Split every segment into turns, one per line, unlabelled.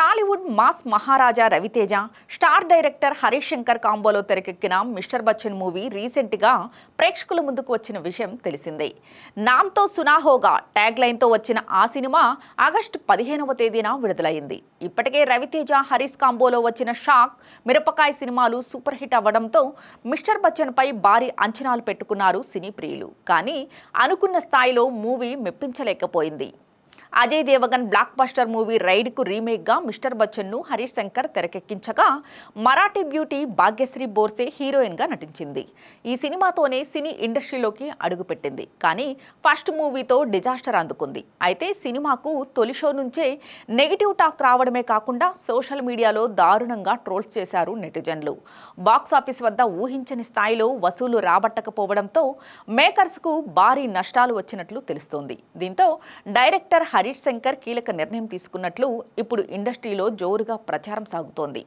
Tollywood mass Maharaja Raviteja star director Harish Shankar కాంబోలో తెరకెక్కిన mister Bachchan movie రీసెంట్గా ప్రేక్షకుల ముందుకు వచ్చిన విషయం తెలిసిందే. నామ్తో సునాహోగా ట్యాగ్ లైన్తో వచ్చిన ఆ సినిమా ఆగస్టు పదిహేనవ తేదీన విడుదలైంది. ఇప్పటికే రవితేజ హరీష్ కాంబోలో వచ్చిన షాక్ మిరపకాయ సినిమాలు సూపర్ హిట్ అవ్వడంతో మిస్టర్ బచ్చన్పై భారీ అంచనాలు పెట్టుకున్నారు సినీ ప్రియులు. కానీ అనుకున్న స్థాయిలో మూవీ మెప్పించలేకపోయింది. Ajay Devgn blockbuster movie రైడ్కు రీమేక్గా మిస్టర్ బచ్చన్ను హరీష్ శంకర్ తెరకెక్కించగా మరాఠీ బ్యూటీ భాగ్యశ్రీ బోర్సే హీరోయిన్గా నటించింది. ఈ సినిమాతోనే సినీ ఇండస్ట్రీలోకి అడుగుపెట్టింది. కానీ ఫస్ట్ మూవీతో డిజాస్టర్ అందుకుంది. అయితే సినిమాకు తొలి షో నుంచే నెగిటివ్ టాక్ రావడమే కాకుండా సోషల్ మీడియాలో దారుణంగా ట్రోల్స్ చేశారు నెటిజన్లు. బాక్స్ ఆఫీస్ వద్ద ఊహించని స్థాయిలో వసూలు రాబట్టకపోవడంతో మేకర్స్కు భారీ నష్టాలు వచ్చినట్లు తెలుస్తోంది. దీంతో డైరెక్టర్ హరీష్ శంకర్ కీలక నిర్ణయం తీసుకున్నట్లు ఇప్పుడు ఇండస్ట్రీలో జోరుగా ప్రచారం సాగుతోంది.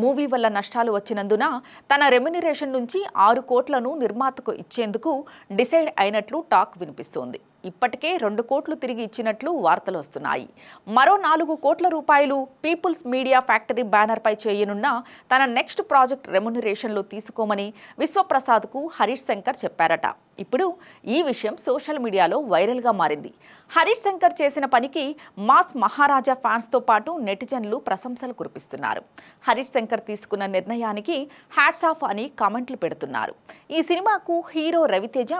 మూవీ వల్ల నష్టాలు వచ్చినందున తన రెమ్యునరేషన్ నుంచి ఆరు కోట్లను నిర్మాతకు ఇచ్చేందుకు డిసైడ్ అయినట్లు టాక్ వినిపిస్తోంది. ఇప్పటికే రెండు కోట్లు తిరిగి ఇచ్చినట్లు వార్తలు వస్తున్నాయి. మరో నాలుగు కోట్ల రూపాయలు పీపుల్స్ మీడియా ఫ్యాక్టరీ బ్యానర్పై చేయనున్న తన నెక్స్ట్ ప్రాజెక్ట్ రెమ్యునరేషన్లో తీసుకోమని విశ్వప్రసాద్కు హరీష్ శంకర్ చెప్పారట. ఇప్పుడు ఈ విషయం సోషల్ మీడియాలో వైరల్గా మారింది. హరీష్ శంకర్ చేసిన పనికి మాస్ మహారాజా ఫ్యాన్స్తో పాటు నెటిజన్లు ప్రశంసలు కురిపిస్తున్నారు. హరీష్ శంకర్ తీసుకున్న నిర్ణయానికి హ్యాట్స్ ఆఫ్ అని కామెంట్లు పెడుతున్నారు. ఈ సినిమాకు హీరో రవితేజ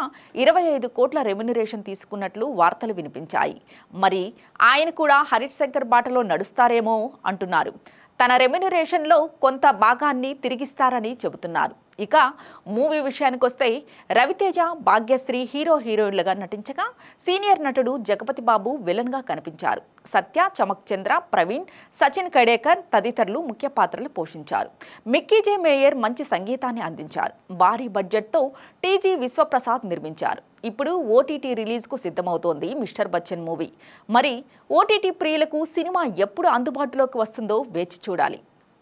ఇరవై ఐదు కోట్ల రెమ్యునరేషన్ తీసుకున్నట్లు వార్తలు వినిపించాయి. మరి ఆయన కూడా హరీష్ శంకర్ బాటలో నడుస్తారేమో అంటున్నారు. తన రెమ్యునరేషన్లో కొంత భాగాన్ని తిరిగిస్తారని చెబుతున్నారు. ఇక మూవీ విషయానికి వస్తే రవితేజ భాగ్యశ్రీ హీరో హీరోయిన్లుగా నటించగా సీనియర్ నటుడు జగపతి బాబు విలన్గా కనిపించారు. సత్య చమక్ చంద్ర ప్రవీణ్ సచిన్ కడేకర్ తదితరులు ముఖ్య పాత్రలు పోషించారు. మిక్కీజే మేయర్ మంచి సంగీతాన్ని అందించారు. భారీ బడ్జెట్తో టీజీ విశ్వప్రసాద్ నిర్మించారు. ఇప్పుడు ఓటీటీ రిలీజ్కు సిద్ధమవుతోంది మిస్టర్ బచ్చన్ మూవీ. మరి ఓటీటీ ప్రియులకు సినిమా ఎప్పుడు అందుబాటులోకి వస్తుందో వేచి చూడాలి.